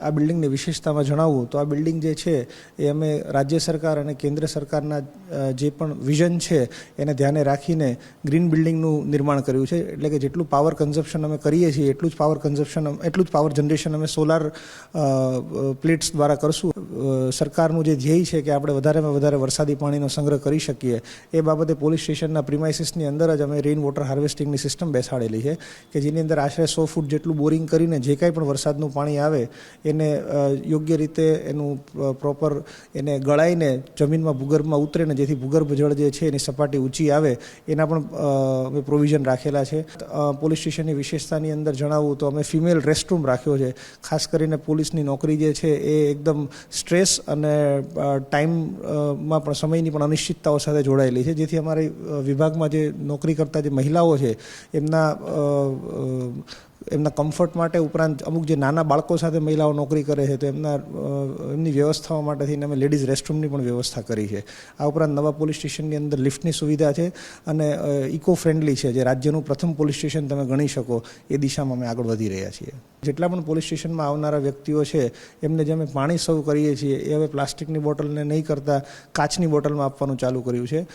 આ બિલ્ડિંગની વિશેષતામાં જણાવું તો આ બિલ્ડિંગ જે છે, એ અમે રાજ્ય સરકાર અને કેન્દ્ર સરકારના જે પણ વિઝન છે, એને ધ્યાને રાખીને ગ્રીન બિલ્ડિંગનું નિર્માણ કર્યું છે. એટલે કે જેટલું પાવર કન્ઝપ્શન અમે કરીએ છીએ, એટલું જ પાવર કન્ઝપ્શન, એટલું જ પાવર જનરેશન અમે સોલાર પ્લેટ્સ દ્વારા કરશું. સરકારનું જે ધ્યેય છે કે આપણે વધારેમાં વધારે વરસાદી પાણીનો સંગ્રહ કરી શકીએ, એ બાબતે પોલીસ સ્ટેશનના પ્રિમાઇસીસની અંદર જ અમે રેઇન વોટર હાર્વેસ્ટિંગની સિસ્ટમ બેસાડેલી છે, કે જેની અંદર આશરે સો ફૂટ જેટલું બોરિંગ કરીને જે કાંઈ પણ વરસાદનું પાણી આવે એને યોગ્ય રીતે એનું પ્રોપર એને ગળાઈને જમીનમાં ભૂગર્ભમાં ઉતરે ને જેથી ભૂગર્ભ જળ જે છે એની સપાટી ઊંચી આવે, એના પણ અમે પ્રોવિઝન રાખેલા છે. પોલીસ સ્ટેશનની વિશેષતાની અંદર જણાવું તો અમે ફિમેલ રેસ્ટરૂમ રાખ્યો છે. ખાસ કરીને પોલીસની નોકરી જે છે એ એકદમ સ્ટ્રેસ અને ટાઈમમાં પણ સમયની પણ અનિશ્ચિતતાઓ સાથે જોડાયેલી છે. જેથી અમારી વિભાગમાં જે નોકરી કરતા જે મહિલાઓ છે, એમના એમના કમ્ફર્ટ માટે ઉપરાંત અમુક જે નાના બાળકો સાથે મહિલાઓ નોકરી કરે છે, તો એમના એમની વ્યવસ્થાઓ માટે થઈને અમે લેડીઝ રેસ્ટરૂમની પણ વ્યવસ્થા કરી છે. આ ઉપરાંત નવા પોલીસ સ્ટેશનની અંદર લિફ્ટની સુવિધા છે અને ઇકો ફ્રેન્ડલી છે, જે રાજ્યનું પ્રથમ પોલીસ સ્ટેશન તમે ગણી શકો, એ દિશામાં અમે આગળ વધી રહ્યા છીએ. જેટલા પણ પોલીસ સ્ટેશનમાં આવનારા વ્યક્તિઓ છે, એમને જે અમે પાણી સર્વ કરીએ છીએ, એ હવે પ્લાસ્ટિકની બોટલને નહીં કરતાં, કાચની બોટલમાં આપવાનું ચાલુ કર્યું છે.